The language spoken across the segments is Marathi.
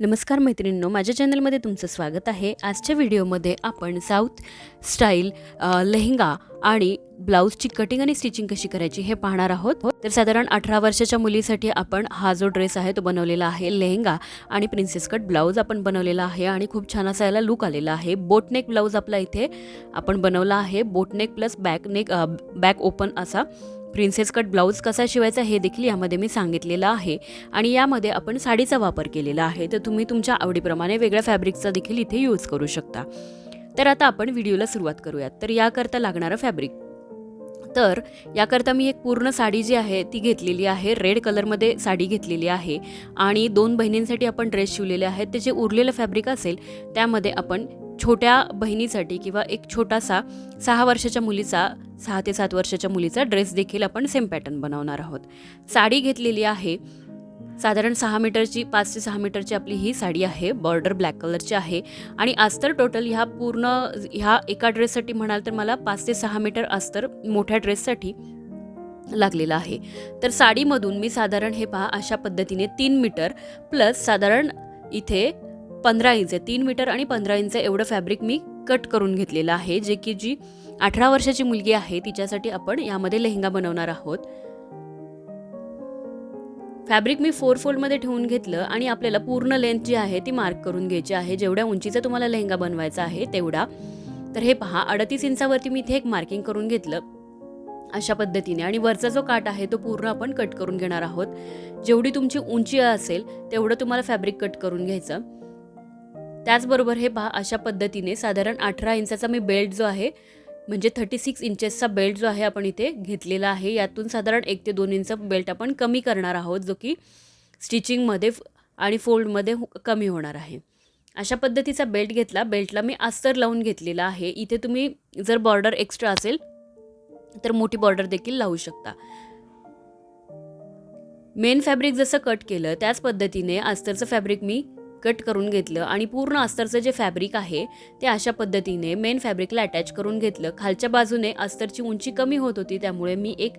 नमस्कार मैत्रिणींनो माझ्या चॅनलमध्ये तुमचं स्वागत आहे. आजच्या व्हिडिओमध्ये आपण साऊथ स्टाईल लेहंगा आणि ब्लाऊजची कटिंग आणि स्टिचिंग कशी करायची हे पाहणार आहोत. तर साधारण अठरा वर्षाच्या मुलीसाठी आपण हा जो ड्रेस आहे तो बनवलेला आहे लेहंगा आणि प्रिन्सेस कट ब्लाऊज आपण बनवलेला आहे आणि खूप छान असा याला लुक आलेला आहे. बोटनेक ब्लाऊज आपला इथे आपण बनवला आहे. Boat neck plus back neck back open असा. प्रिन्सेस कट ब्लाऊज कसा शिवायचा हे देखील यामध्ये मी सांगितलेलं आहे. आणि यामध्ये आपण साडीचा वापर केलेला आहे. तर तुम्ही तुमच्या आवडीप्रमाणे वेगळ्या फॅब्रिकचा देखील इथे यूज करू शकता. तर आता आपण व्हिडिओला सुरुवात करूयात. तर याकरता लागणारं फॅब्रिक तर याकरता मी एक पूर्ण साडी जी आहे ती घेतलेली आहे. रेड कलरमध्ये साडी घेतलेली आहे. आणि दोन बहिणींसाठी आपण ड्रेस शिवलेले आहेत. ते जे उरलेलं फॅब्रिक असेल त्यामध्ये आपण छोट्या बहिणीसाठी किंवा एक छोटासा सहा वर्षाच्या मुलीचा सहा ते सात वर्षाच्या मुलीचा ड्रेस देखील आपण सेम पॅटर्न बनवणार आहोत. साडी घेतलेली आहे. साधारण सहा मीटरची पाच ते सहा मीटरची आपली ही साडी आहे. बॉर्डर ब्लॅक कलरची आहे. आणि अस्तर टोटल ह्या पूर्ण ह्या एका ड्रेससाठी म्हणाल तर मला पाच ते सहा मीटर अस्तर मोठ्या ड्रेससाठी लागलेला आहे. तर साडीमधून मी साधारण हे पहा अशा पद्धतीने तीन मीटर प्लस साधारण इथे पंधरा इंच तीन मीटर आणि पंधरा इंच एवढं फॅब्रिक मी कट करून घेतलेलं आहे. जे की जी अठरा वर्षाची मुलगी आहे तिच्यासाठी आपण यामध्ये लेहंगा बनवणार आहोत. फॅब्रिक मी फोर फोल्डमध्ये ठेवून घेतलं आणि आपल्याला पूर्ण लेंथ जी आहे ती मार्क करून घ्यायची आहे. जेवढ्या उंचीचा तुम्हाला लेहंगा बनवायचा आहे तेवढा. तर हे पहा अडतीस इंचावरती मी इथे एक मार्किंग करून घेतलं. अशा पद्धतीने. आणि वरचा जो काट आहे तो पूर्ण आपण कट करून घेणार आहोत. जेवढी तुमची उंची असेल तेवढं तुम्हाला फॅब्रिक कट करून घ्यायचं. त्याचबरोबर हे पहा अशा पद्धतीने साधारण अठरा इंचाचा मी बेल्ट जो आहे म्हणजे थर्टी सिक्स इंचेसचा बेल्ट जो आहे आपण इथे घेतलेला आहे. यातून साधारण एक ते दोन इंच बेल्ट आपण कमी करणार आहोत जो की स्टिचिंगमध्ये आणि फोल्डमध्ये कमी होणार आहे. अशा पद्धतीचा बेल्ट घेतला. बेल्टला मी अस्तर लावून घेतलेला आहे. इथे तुम्ही जर बॉर्डर एक्स्ट्रा असेल तर मोठी बॉर्डर देखील लावू शकता. मेन फॅब्रिक जसं कट केलं त्याच पद्धतीने अस्तरचं फॅब्रिक मी कट करून घेतलं आणि पूर्ण अस्तरचं जे फॅब्रिक आहे ते अशा पद्धतीने मेन फॅब्रिकला अटॅच करून घेतलं. खालच्या बाजूने अस्तरची उंची कमी होत होती त्यामुळे मी एक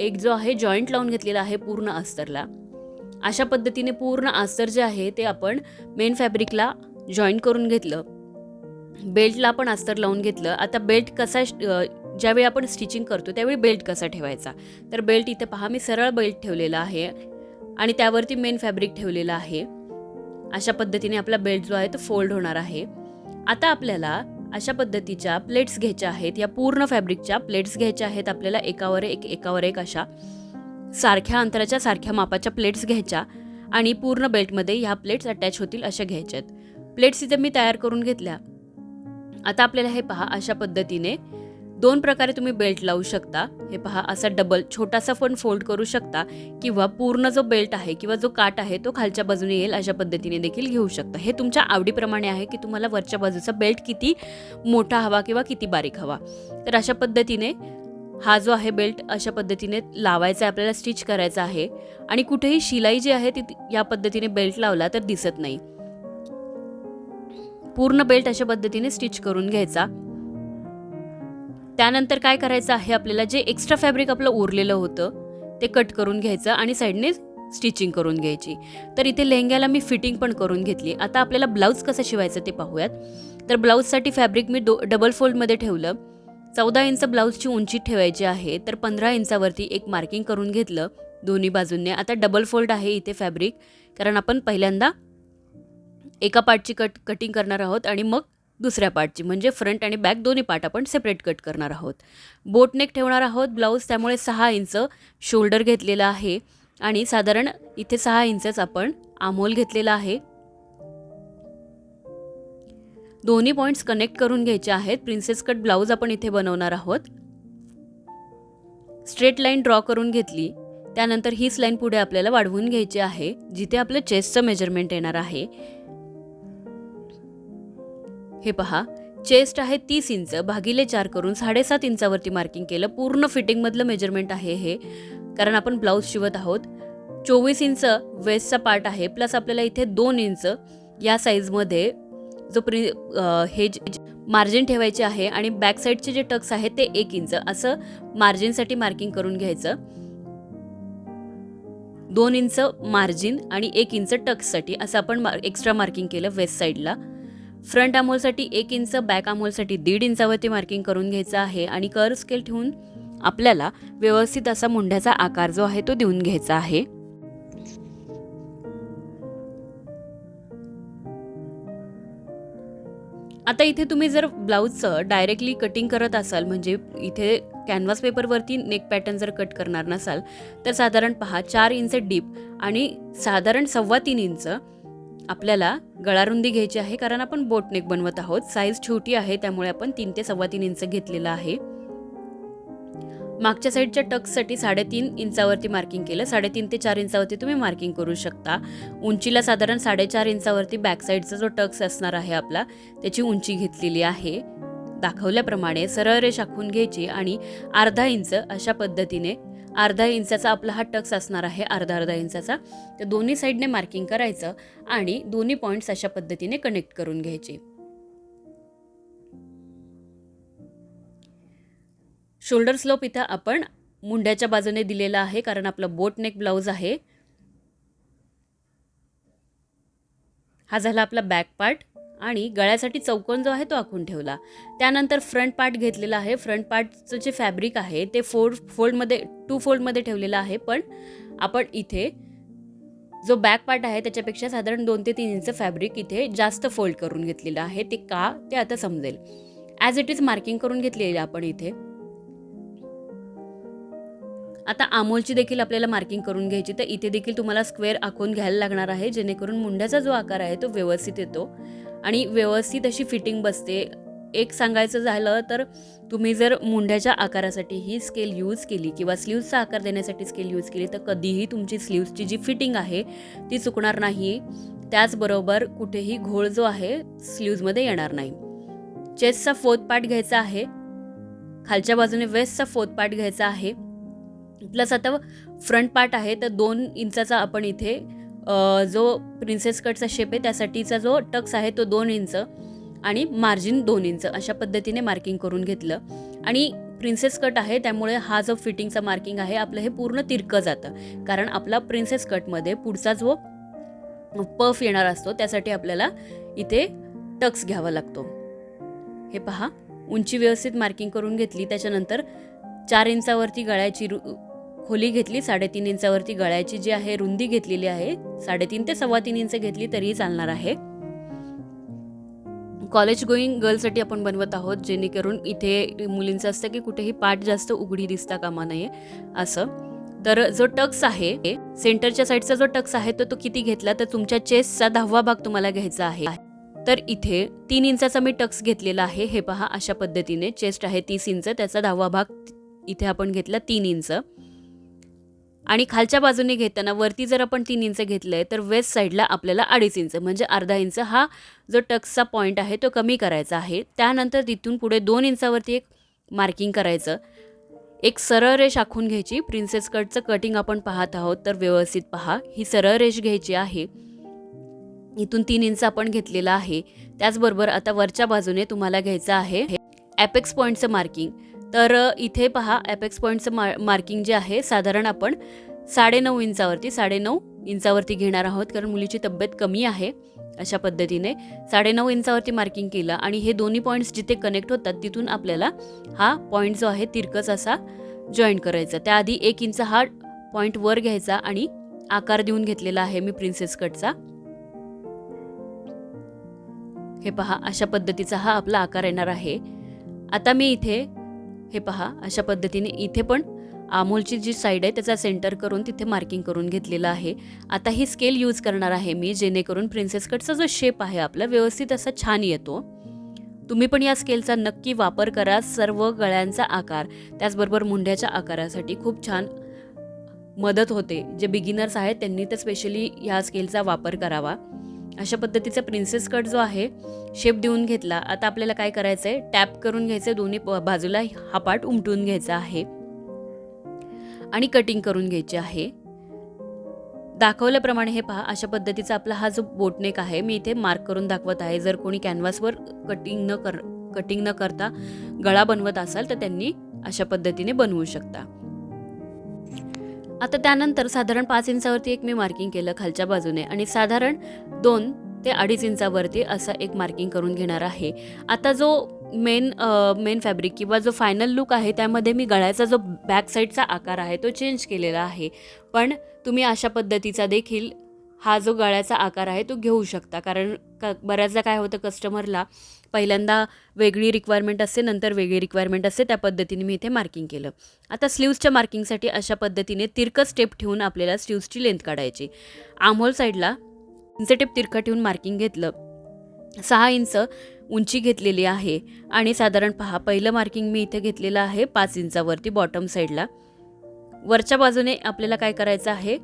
एक जो आहे जॉईंट लावून घेतलेला आहे पूर्ण अस्तरला. अशा पद्धतीने पूर्ण अस्तर जे आहे ते आपण मेन फॅब्रिकला जॉईंट करून घेतलं. बेल्टला पण अस्तर लावून घेतलं. आता बेल्ट कसा ज्यावेळी आपण स्टिचिंग करतो त्यावेळी बेल्ट कसा ठेवायचा? तर बेल्ट इथे पहा मी सरळ बेल्ट ठेवलेला आहे आणि त्यावरती मेन फॅब्रिक ठेवलेलं आहे. अशा पद्धतीने आपला बेल्ट जो आहे तो फोल्ड होणार आहे. आता आपल्याला अशा पद्धतीच्या प्लेट्स घ्यायच्या आहेत. या पूर्ण फॅब्रिकच्या प्लेट्स घ्यायच्या आहेत. आपल्याला एकावर एक एकावर एक अशा सारख्या अंतराच्या सारख्या मापाच्या प्लेट्स घ्यायच्या आणि पूर्ण बेल्टमध्ये ह्या प्लेट्स अटॅच होतील अशा घ्यायच्यात प्लेट्स इथे मी तयार करून घेतल्या. आता आपल्याला हे पहा अशा पद्धतीने दोन प्रकारे तुम्ही बेल्ट लावू शकता. हे पहा असा डबल छोटासा पण फोल्ड करू शकता किंवा पूर्ण जो बेल्ट आहे किंवा जो काट आहे तो खालच्या बाजूने येईल अशा पद्धतीने देखील घेऊ शकता. हे तुमच्या आवडीप्रमाणे आहे की तुम्हाला वरच्या बाजूचा बेल्ट किती मोठा हवा किंवा किती बारीक हवा. तर अशा पद्धतीने हा जो आहे बेल्ट अशा पद्धतीने लावायचा आहे आपल्याला स्टिच करायचा आहे. आणि कुठेही शिलाई जी आहे ती या पद्धतीने बेल्ट लावला तर दिसत नाही. पूर्ण बेल्ट अशा पद्धतीने स्टिच करून घ्यायचा. त्यानंतर काय करायचं आहे आपल्याला? जे एक्स्ट्रा फॅब्रिक आपलं उरलेलं होतं ते कट करून घ्यायचं आणि साईडने स्टिचिंग करून घ्यायची. तर इथे लेहंग्याला मी फिटिंग पण करून घेतली. आता आपल्याला ब्लाऊज कसं शिवायचं ते पाहूयात. तर ब्लाऊजसाठी फॅब्रिक मी दो डबल फोल्डमध्ये ठेवलं. चौदा इंच ब्लाऊजची उंची ठेवायची आहे. तर पंधरा इंचावरती एक मार्किंग करून घेतलं दोन्ही बाजूंनी. आता डबल फोल्ड आहे इथे फॅब्रिक कारण आपण पहिल्यांदा एका पार्टची कट कटिंग करणार आहोत आणि मग दुसऱ्या पार्टची म्हणजे फ्रंट आणि बॅक दोन्ही पार्ट आपण सेपरेट कट करणार आहोत. बोटनेक ठेवणार आहोत ब्लाऊज त्यामुळे सहा इंच शोल्डर घेतलेला आहे आणि साधारण इथे सहा इंचच आपण आमोल घेतलेला आहे. दोन्ही पॉईंट्स कनेक्ट करून घ्यायचे आहेत. प्रिन्सेस कट ब्लाऊज आपण इथे बनवणार आहोत. स्ट्रेट लाईन ड्रॉ करून घेतली. त्यानंतर हीच लाईन पुढे आपल्याला वाढवून घ्यायची आहे जिथे आपलं चेस्टचं मेजरमेंट येणार आहे. हे पहा चेस्ट आहे तीस इंच भागिले चार करून साडेसात इंचावरती मार्किंग केलं. पूर्ण फिटिंगमधलं मेजरमेंट आहे हे. कारण आपण ब्लाऊज शिवत आहोत. चोवीस इंच वेस्टचा पार्ट आहे प्लस आपल्याला इथे दोन इंच या साईजमध्ये जो प्रि हे मार्जिन ठेवायचे आहे आणि बॅक साईडचे जे टक्स आहेत ते एक इंच. असं मार्जिनसाठी मार्किंग करून घ्यायचं. दोन इंच मार्जिन आणि एक इंच टक्ससाठी असं आपण मार एक्स्ट्रा मार्किंग केलं वेस्ट साईडला फ्रंट आमोलसाठी एक इंच बॅक आमोलसाठी दीड इंचावरती मार्किंग करून घ्यायचं आहे आणि कर स्केल ठेवून आपल्याला व्यवस्थित असा मुंड्याचा आकार जो आहे तो देऊन घ्यायचा आहे. आता इथे तुम्ही जर ब्लाऊजचं डायरेक्टली कटिंग करत असाल म्हणजे इथे कॅनव्हास पेपरवरती नेक पॅटर्न जर कट करणार नसाल तर साधारण पहा चार इंच डीप आणि साधारण सव्वा तीन इंच आपल्याला गळारुंदी घ्यायची आहे कारण आपण बोटनेक बनवत आहोत. साईज छोटी आहे त्यामुळे आपण तीन ते सव्वा तीन इंच घेतलेला आहे. मागच्या साईडच्या टक्ससाठी साडेतीन इंचावरती मार्किंग केलं. साडेतीन ते चार इंचावरती तुम्ही मार्किंग करू शकता. उंचीला साधारण साडेचार इंचावरती बॅक साईडचा जो टक्स असणार आहे आपला त्याची उंची घेतलेली आहे. दाखवल्याप्रमाणे सरळ रेष आखून घ्यायची आणि अर्धा इंच अशा पद्धतीने अर्धा इंचाचा आपला हा टक्स असणार आहे अर्धा अर्धा इंचाचा. तर दोन्ही साईडने मार्किंग करायचं आणि दोन्ही पॉईंट्स अशा पद्धतीने कनेक्ट करून घ्यायचे. शोल्डर स्लोप इथं आपण मुंड्याच्या बाजूने दिलेला आहे कारण आपलं बोट नेक ब्लाऊज आहे. हा झाला आपला बॅक पार्ट आणि गळ्यासाठी चौकोन जो आहे तो आखून ठेवला. त्यानंतर फ्रंट पार्ट घेतलेला आहे. फ्रंट पार्टचं जे फॅब्रिक आहे ते फोर फोल्डमध्ये टू फोल्डमध्ये ठेवलेलं आहे. पण आपण इथे जो बॅक पार्ट आहे त्याच्यापेक्षा साधारण दोन ते तीन इंच फॅब्रिक इथे जास्त फोल्ड करून घेतलेलं आहे. ते का ते आता समजेल. ॲज इट इज मार्किंग करून घेतलेली आपण इथे. आता आमोलची देखील आपल्याला मार्किंग करून घ्यायची. तर इथे देखील तुम्हाला स्क्वेअर आखून घ्यायला लागणार आहे जेणेकरून मुंड्याचा जो आकार आहे तो व्यवस्थित येतो. आणि व्यवस्थित अशी फिटिंग बसते. एक सांगायचं झालं तर तुम्ही जर मुंड्याच्या आकारासाठी ही स्केल यूज केली किंवा स्लीव्सचा आकार देण्यासाठी स्केल यूज केली तर कधीही तुमची स्लीव्सची जी फिटिंग आहे ती चुकणार नाही. त्याचबरोबर कुठेही घोळ जो आहे स्लीव्जमध्ये येणार नाही. चेस्टचा फोर्थ पार्ट घ्यायचा आहे. खालच्या बाजूने वेस्टचा फोर्थ पार्ट घ्यायचा आहे. प्लस आता फ्रंट पार्ट आहे तर दोन इंचाचा आपण इथे जो प्रिन्सेस कटचा शेप आहे त्यासाठीचा जो टक्स आहे तो दोन इंच आणि मार्जिन दोन इंच अशा पद्धतीने मार्किंग करून घेतलं. आणि प्रिन्सेस कट आहे त्यामुळे हा जो फिटिंगचा मार्किंग आहे आपलं हे पूर्ण तिरकं जातं. कारण आपला प्रिन्सेस कटमध्ये पुढचा जो पफ येणार असतो त्यासाठी आपल्याला इथे टक्स घ्यावा लागतो. हे पहा उंची व्यवस्थित मार्किंग करून घेतली त्याच्यानंतर चार इंचावरती गळ्याची रु खोली घेतली साडेतीन इंचावरती गळ्याची जी आहे रुंदी घेतलेली आहे साडेतीन ते सव्वा तीन इंच घेतली तरीही चालणार आहे. कॉलेज गोईंग गर्लसाठी आपण बनवत आहोत जेणेकरून इथे मुलींचं असतं की कुठेही पाठ जास्त उघडी दिसता कामा नये असं. तर जो टक्स आहे सेंटरच्या साईडचा जो टक्स आहे तो तो किती घेतला? तर तुमच्या चेस्टचा दहावा भाग तुम्हाला घ्यायचा आहे. तर इथे तीन इंचाचा मी टक्स घेतलेला आहे हे पहा अशा पद्धतीने. चेस्ट आहे तीस इंच त्याचा दहावा भाग इथे आपण घेतला तीन इंच. आणि खालच्या बाजूने घेताना वरती जर आपण तीन इंच घेतलं आहे तर वेस्ट साईडला आपल्याला अडीच इंच म्हणजे अर्धा इंच हा जो टक्सचा पॉईंट आहे तो कमी करायचा आहे. त्यानंतर तिथून पुढे दोन इंचावरती एक मार्किंग करायचं. एक सरळ रेष आखून घ्यायची. प्रिन्सेस कटचं कटिंग आपण पाहत आहोत तर व्यवस्थित पहा. ही सरळ रेष घ्यायची आहे. इथून तीन इंच आपण घेतलेला आहे. त्याचबरोबर आता वरच्या बाजूने तुम्हाला घ्यायचं आहे. ॲपेक्स पॉईंटचं मार्किंग तर इथे पहा ॲपेक्स पॉईंटचं मा मार्किंग जे आहे साधारण आपण साडेनऊ इंचावरती साडेनऊ इंचावरती घेणार आहोत कारण मुलीची तब्येत कमी आहे अशा पद्धतीने. साडेनऊ इंचावरती मार्किंग केलं आणि हे दोन्ही पॉईंट्स जिथे कनेक्ट होतात तिथून आपल्याला हा पॉईंट जो आहे तिरकस असा जॉईन करायचा. त्याआधी एक इंच हा पॉईंट वर घ्यायचा आणि आकार देऊन घेतलेला आहे मी प्रिन्सेस कटचा हे पहा अशा पद्धतीचा हा आपला आकार येणार आहे. आता मी इथे हे पहा अशा पद्धतीने इथे पण आमोलची जी साईड आहे त्याचा सेंटर करून तिथे मार्किंग करून घेतलेलं आहे. आता ही स्केल यूज करणार आहे मी जेणेकरून प्रिन्सेस कटचा जो शेप आहे आपला व्यवस्थित असा छान येतो. तुम्ही पण या स्केलचा नक्की वापर करा सर्व गळ्यांचा आकार. त्याचबरोबर मुंड्याच्या आकारासाठी खूप छान मदत होते. जे बिगिनर्स आहेत त्यांनी तर स्पेशली ह्या स्केलचा वापर करावा. अशा पद्धतीचा प्रिन्सेस कट जो आहे शेप देऊन घेतला. आता आपल्याला काय करायचं आहे टॅप करून घ्यायचं दोन्ही प- बाजूला. हा पार्ट उमटून घ्यायचा आहे. आणि कटिंग करून घ्यायची आहे. दाखवल्याप्रमाणे हे पहा अशा पद्धतीचा आपला हा जो बोटनेक आहे मी इथे मार्क करून दाखवत आहे. जर कोणी कॅनव्हासवर कटिंग न कर कटिंग न करता गळा बनवत असाल तर त्यांनी अशा पद्धतीने बनवू शकता. आता त्यानंतर साधारण पाच इंचावरती एक मी मार्किंग केलं खालच्या बाजूने आणि साधारण दोन ते अडीच इंचावरती असं एक मार्किंग करून घेणार आहे. आता जो मेन मेन फॅब्रिक किंवा जो फायनल लुक आहे त्यामध्ये मी गळ्याचा जो बॅक साईडचा आकार आहे तो चेंज केलेला आहे. पण तुम्ही अशा पद्धतीचा देखील हा जो गळ्याचा आकार आहे तो घेऊ शकता. कारण क बऱ्याचदा काय होतं कस्टमरला पहिल्यांदा वेगळी रिक्वायरमेंट असते नंतर वेगळी रिक्वायरमेंट असते त्या पद्धतीने मी इथे मार्किंग केलं. आता स्लीव्सच्या मार्किंगसाठी अशा पद्धतीने तिरकं स्टेप ठेवून आपल्याला स्लीव्सची लेंथ काढायची. आमहोल साईडला इंच टेप तिरकं ठेवून मार्किंग घेतलं. सहा इंच उंची घेतलेली आहे आणि साधारण पहा पहिलं मार्किंग मी इथे घेतलेलं आहे पाच इंचावरती बॉटम साईडला वरच्या बाजूने आपल्याला काय करायचं आहे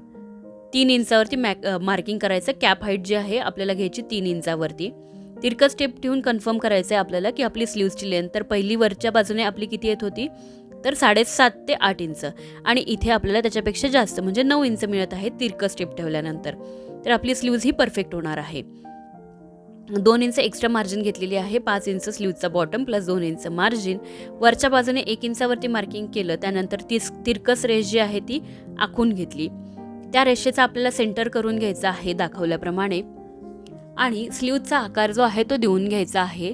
तीन इंचावरती मॅक मार्किंग करायचं. कॅप हाईट जी आहे आपल्याला घ्यायची तीन इंचावरती. तिरकं स्टेप ठेवून कन्फर्म करायचं आहे आपल्याला की आपली स्लीव्सची लेंथ. तर पहिली वरच्या बाजूने आपली किती येत होती? तर साडेसात ते आठ इंच. आणि इथे आपल्याला त्याच्यापेक्षा जास्त म्हणजे नऊ इंच मिळत आहे तिरकं स्टेप ठेवल्यानंतर. तर आपली स्लीव्ज ही परफेक्ट होणार आहे. दोन इंच एक्स्ट्रा मार्जिन घेतलेली आहे. पाच इंच स्लीवचा बॉटम प्लस दोन इंच मार्जिन. वरच्या बाजूने एक इंचावरती मार्किंग केलं. त्यानंतर ती तिरकस रेस जी आहे ती आखून घेतली. त्या रेषेचा आपल्याला सेंटर करून घ्यायचा आहे दाखवल्याप्रमाणे. आणि स्लीवचा आकार जो आहे तो देऊन घ्यायचा आहे.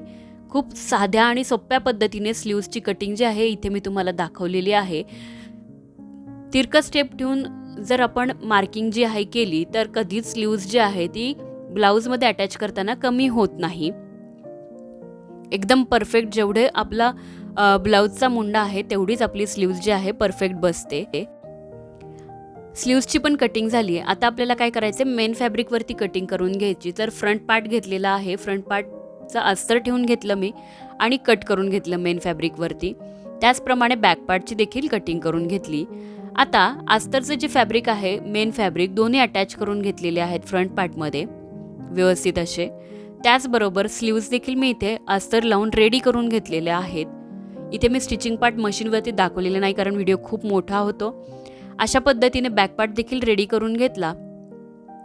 खूप साध्या आणि सोप्या पद्धतीने स्लीव्सची कटिंग जी आहे इथे मी तुम्हाला दाखवलेली आहे. तिरकं स्टेप ठेवून जर आपण मार्किंग जी आहे केली तर कधीच स्लीव्ज जी आहे ती ब्लाऊजमध्ये अटॅच करताना कमी होत नाही. एकदम परफेक्ट जेवढे आपला ब्लाऊजचा मुंडा आहे तेवढीच आपली स्लीव्ज जी आहे परफेक्ट बसते. स्लीव्सची पण कटिंग झाली आहे. आता आपल्याला काय करायचं मेन फॅब्रिकवरती कटिंग करून घ्यायची. तर फ्रंट पार्ट घेतलेला आहे. फ्रंट पार्टचं अस्तर ठेवून घेतलं मी आणि कट करून घेतलं मेन फॅब्रिकवरती त्याचप्रमाणे बॅक पार्टची देखील कटिंग करून घेतली. आता अस्तरचं जे फॅब्रिक आहे मेन फॅब्रिक दोन्ही अटॅच करून घेतलेले आहेत फ्रंट पार्टमध्ये व्यवस्थित असे. त्याचबरोबर स्लीव्ज देखील मी इथे अस्तर लावून रेडी करून घेतलेले आहेत. इथे मी स्टिचिंग पार्ट मशीनवरती दाखवलेले नाही कारण व्हिडिओ खूप मोठा होतो. अशा पद्धतीने बॅक देखील रेडी करून घेतला.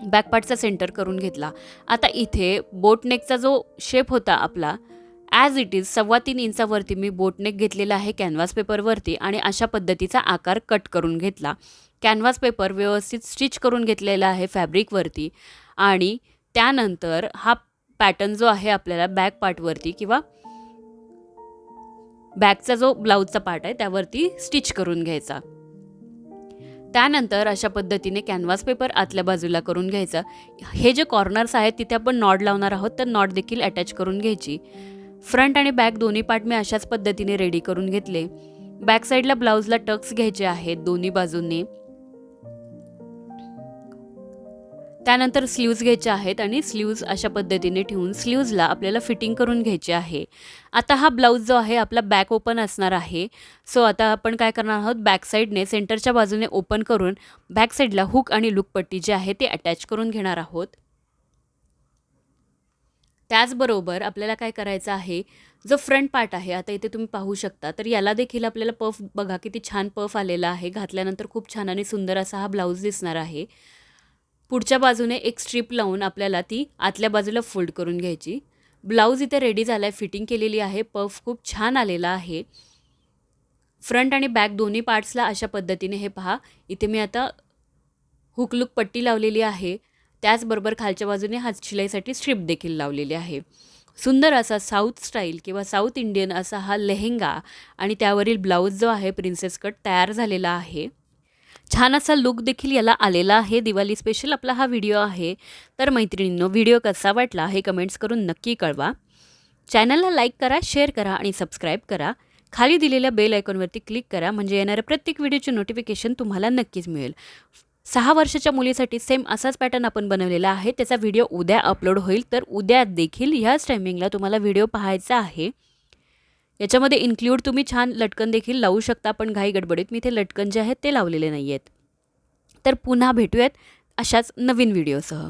बॅकपार्टचा सेंटर करून घेतला. आता इथे बोटनेकचा जो शेप होता आपला ॲज इट इज सव्वा तीन इंचावरती मी बोटनेक घेतलेला आहे कॅनव्हास पेपरवरती आणि अशा पद्धतीचा आकार कट करून घेतला. कॅनव्हास पेपर व्यवस्थित स्टिच करून घेतलेला आहे फॅब्रिकवरती आणि त्यानंतर हा पॅटर्न जो आहे आपल्याला बॅक पार्टवरती किंवा बॅकचा जो ब्लाऊजचा पार्ट आहे त्यावरती स्टिच करून घ्यायचा. त्यानंतर अशा पद्धतीने कॅनव्हास पेपर आतल्या बाजूला करून घ्यायचा. हे जे कॉर्नर्स आहेत तिथे आपण नॉड लावणार आहोत तर नॉट देखील अटॅच करून घ्यायची. फ्रंट आणि बॅक दोन्ही पार्ट मी अशाच पद्धतीने रेडी करून घेतले. बॅक साईडला ब्लाऊजला टक्स घ्यायचे आहेत दोन्ही बाजूंनी. त्यानंतर स्लीव्ज घ्यायचे आहेत आणि स्लीव्ज अशा पद्धतीने ठेवून स्लीव्जला आपल्याला फिटिंग करून घ्यायची आहे. आता हा ब्लाऊज जो आहे आपला बॅक ओपन असणार आहे. सो आता आपण काय करणार आहोत? बॅक साईडने सेंटरच्या बाजूने ओपन करून बॅक साईडला हुक आणि लुकपट्टी जी आहे ती अटॅच करून घेणार आहोत. त्याचबरोबर आपल्याला काय करायचं आहे? जो फ्रंट पार्ट आहे आता इथे तुम्ही पाहू शकता तर याला देखील आपल्याला पफ बघा किती छान पफ आलेला आहे. घातल्यानंतर खूप छान आणि सुंदर असा हा ब्लाऊज दिसणार आहे. पुढच्या बाजूने एक स्ट्रीप लावून आपल्याला ती आतल्या बाजूला फोल्ड करून घ्यायची. ब्लाऊज इथे रेडी झाला आहे फिटिंग केलेली आहे पफ खूप छान आलेला आहे. फ्रंट आणि बॅक दोन्ही पार्ट्सला अशा पद्धतीने हे पहा. इथे मी आता हुकलुक पट्टी लावलेली आहे. त्याचबरोबर खालच्या बाजूने हात शिलाईसाठी स्ट्रीप देखील लावलेली आहे. सुंदर असा साऊथ स्टाईल किंवा साऊथ इंडियन असा हा लेहेंगा आणि त्यावरील ब्लाऊज जो आहे प्रिन्सेस कट तयार झालेला आहे. छान असा लुक देखील याला आलेला आहे. दिवाळी स्पेशल आपला हा व्हिडिओ आहे. तर मैत्रिणींनो व्हिडिओ कसा वाटला हे कमेंट्स करून नक्की कळवा. चॅनलला लाईक करा शेअर करा आणि सबस्क्राईब करा. खाली दिलेल्या बेल आयकॉनवरती क्लिक करा म्हणजे येणाऱ्या प्रत्येक व्हिडिओचे नोटिफिकेशन तुम्हाला नक्कीच मिळेल. सहा वर्षाच्या मुलीसाठी सेम असाच पॅटर्न आपण बनवलेला आहे. त्याचा व्हिडिओ उद्या अपलोड होईल. तर उद्या देखील ह्याच टायमिंगला तुम्हाला व्हिडिओ पाहायचा आहे. याच्यामध्ये इन्क्ल्यूड तुम्ही छान लटकन देखील लावू शकता पण घाई गडबडीत. मी इथे लटकन जे आहेत ते लावलेले नाही आहेत तर पुन्हा भेटूयात अशाच नवीन व्हिडिओसह